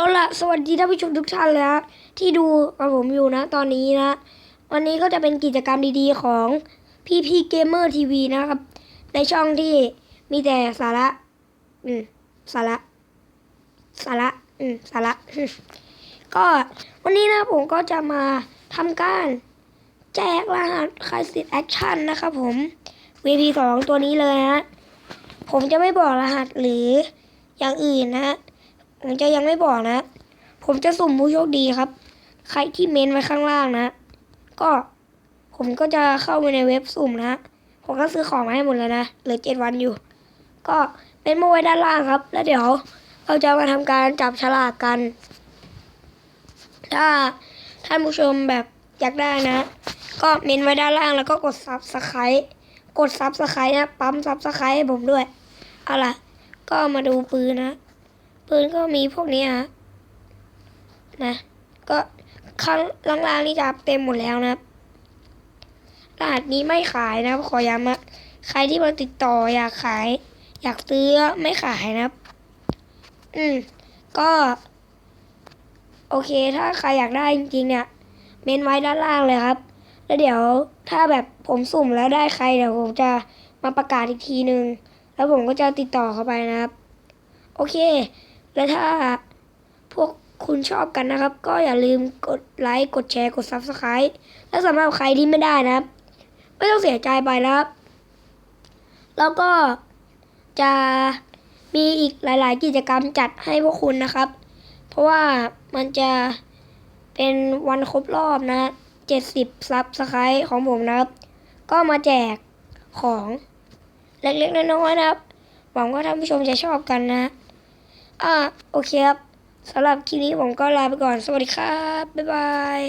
เอาละสวัสดีท่านผู้ชมทุกท่านเลยฮะที่ดูกับผมอยู่นะ ตอนนี้นะ วันนี้ก็จะเป็นกิจกรรมดีๆของพี่พี่เกมเมอร์ทีวีนะครับ ในช่องที่มีแต่สาระ อืมสาระ สาระ อืมสาระ ก็วันนี้นะผมก็จะมาทำการแจกรหัสคลายสิทธิ์แอคชั่นนะครับผม VP สองตัวนี้เลยนะผมจะไม่บอกรหัสหรืออย่างอื่นนะ ผมจะยังไม่บอกนะ ผมจะสุ่มผู้โชคดีครับ ใครที่เมนไว้ข้างล่างนะ ก็ผมก็จะเข้าไปในเว็บสุ่มนะ ผมก็ซื้อของมาให้หมดแล้วนะเหลือเจ็ดวันอยู่ ก็เป็นมาไว้ด้านล่างครับ แล้วเดี๋ยวเราจะมาทำการจับฉลากกัน ถ้าท่านผู้ชมแบบอยากได้นะ ก็เมนไว้ด้านล่างแล้วก็กดซับสไครต์กดซับสไครต์นะ ปั๊มซับสไครต์ให้ผมด้วย เอาล่ะ ก็มาดูปืนนะ ปืนก็มีพวกนี้ฮะนะก็ข้างล่างๆนี่จะเต็มหมดแล้วนะครับรหัสนี้ไม่ขายนะครับ ขอย้ำนะใครที่มาติดต่ออยากขาย อยากซื้อไม่ขายนะครับ อืม ก็ โอเค ถ้าใครอยากได้จริงๆเนี่ย เมนไว้ด้านล่างเลยครับ แล้วเดี๋ยวถ้าแบบผมสุ่มแล้วได้ใครเดี๋ยวผมจะมาประกาศอีกทีนึง แล้วผมก็จะติดต่อเข้าไปนะครับ โอเค แล้วถ้าพวกคุณชอบกันนะครับ ก็อย่าลืมกดไลค์ กดแชร์ กด Subscribe และสำหรับใครที่ไม่ได้นะครับ ไม่ต้องเสียใจไปนะครับ แล้วก็จะมีอีกหลาย ๆ กิจกรรมจัดให้พวกคุณนะครับ เพราะว่ามันจะเป็นวันครบรอบนะ 70ซับสไครต์ของผมนะครับ ก็มาแจกของเล็ก ๆ น้อย ๆ นะครับ หวังว่าท่านผู้ชมจะชอบกันนะ อ่าโอเคครับสำหรับคลิปนี้ผมก็ลาไปก่อน สวัสดีครับ บ๊ายบาย